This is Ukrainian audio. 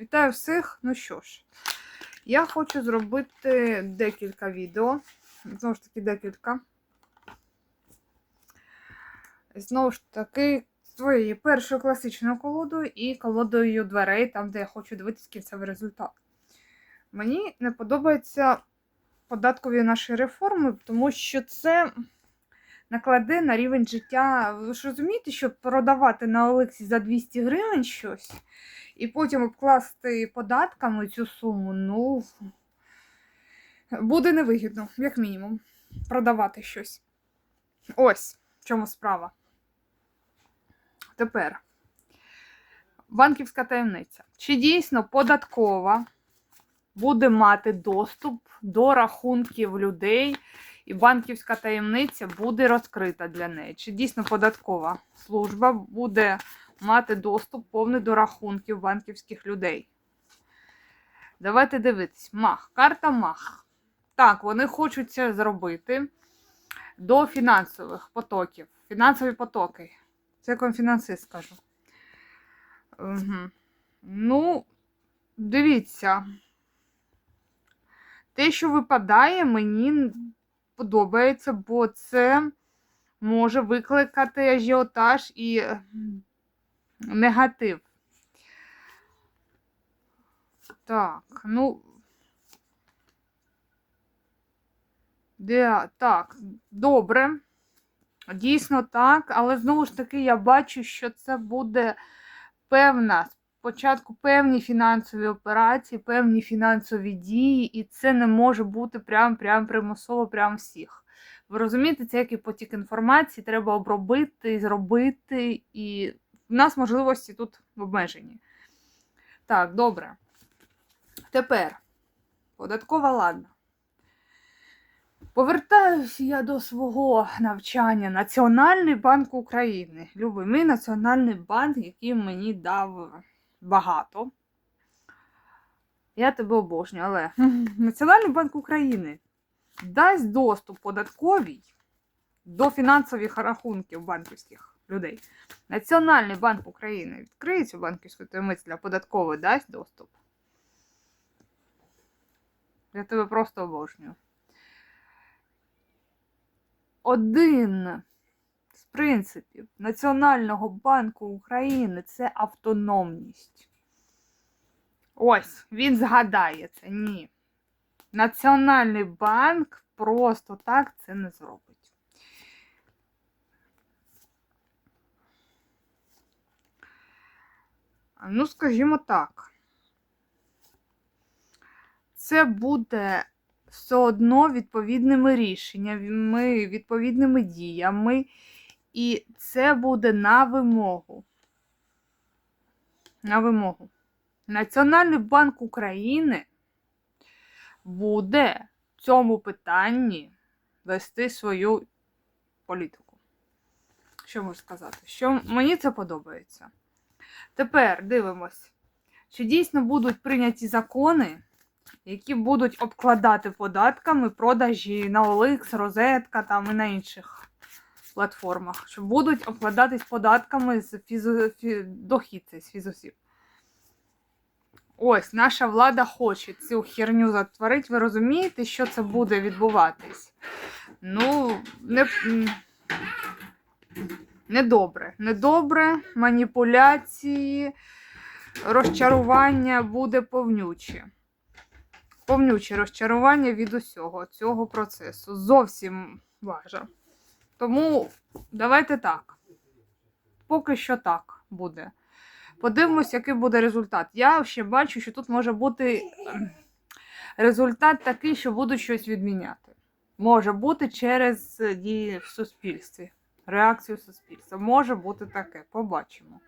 Вітаю всіх! Ну що ж, я хочу зробити декілька відео. Знову ж таки, декілька. Знову ж таки, своєю першою класичною колодою і колодою дверей, там, де я хочу дивитися кінцевий результат. Мені не подобаються податкові наші реформи, тому що це накладе на рівень життя. Ви ж розумієте, що продавати на Олексі за 200 гривень щось і потім обкласти податками цю суму, ну буде невигідно, як мінімум, продавати щось. Ось в чому справа. Тепер банківська таємниця. Чи дійсно податкова буде мати доступ до рахунків людей, і банківська таємниця буде розкрита для неї? Чи дійсно податкова служба буде мати доступ повний до рахунків банківських людей? Давайте дивитись. Мах. Карта Мах. Так, вони хочуть це зробити до фінансових потоків. Фінансові потоки. Це як вам фінансист скажу. Угу. Ну, дивіться. Те, що випадає, мені подобається, бо це може викликати ажіотаж і негатив. Так, ну. Де, так, добре. Дійсно так, але знову ж таки я бачу, що це буде певна, спочатку певні фінансові операції, певні фінансові дії, і це не може бути прям, прям примусово прям всіх. Ви розумієте, це який потік інформації, треба обробити, зробити, і в нас можливості тут обмежені. Так, добре. Тепер податкова ладна. Повертаюся я до свого навчання Національний банк України. Любимий Національний банк, який мені дав багато. Я тебе обожнюю, але Національний банк України дасть доступ податковій до фінансових рахунків банківських людей. Національний банк України відкриє цю банківську таємницю для податкової дасть доступ. Я тебе просто обожнюю. Один з принципів Національного банку України це автономність. Ось, він згадає це. Ні. Національний банк просто так це не зробить. Ну, скажімо так. Це буде все одно відповідними рішеннями, відповідними діями, і це буде на вимогу. На вимогу. Національний банк України буде в цьому питанні вести свою політику. Що можу сказати? Що мені це подобається. Тепер дивимось, чи дійсно будуть прийняті закони, які будуть обкладати податками продажі на OLX, Розетка там і на інших платформах, що будуть обкладатись податками з фізо... фі... дохід з фізосіб. Ось, наша влада хоче цю херню затворити. Ви розумієте, що це буде відбуватись? Ну, не. Недобре. Недобре, маніпуляції, розчарування буде повнюче. Повнюче розчарування від усього цього процесу. Зовсім важа. Тому давайте так. Поки що так буде. Подивимось, який буде результат. Я ще бачу, що тут може бути ем, результат такий, що будуть щось відміняти. Може бути через дії в суспільстві, реакцію суспільства. Може бути таке, побачимо.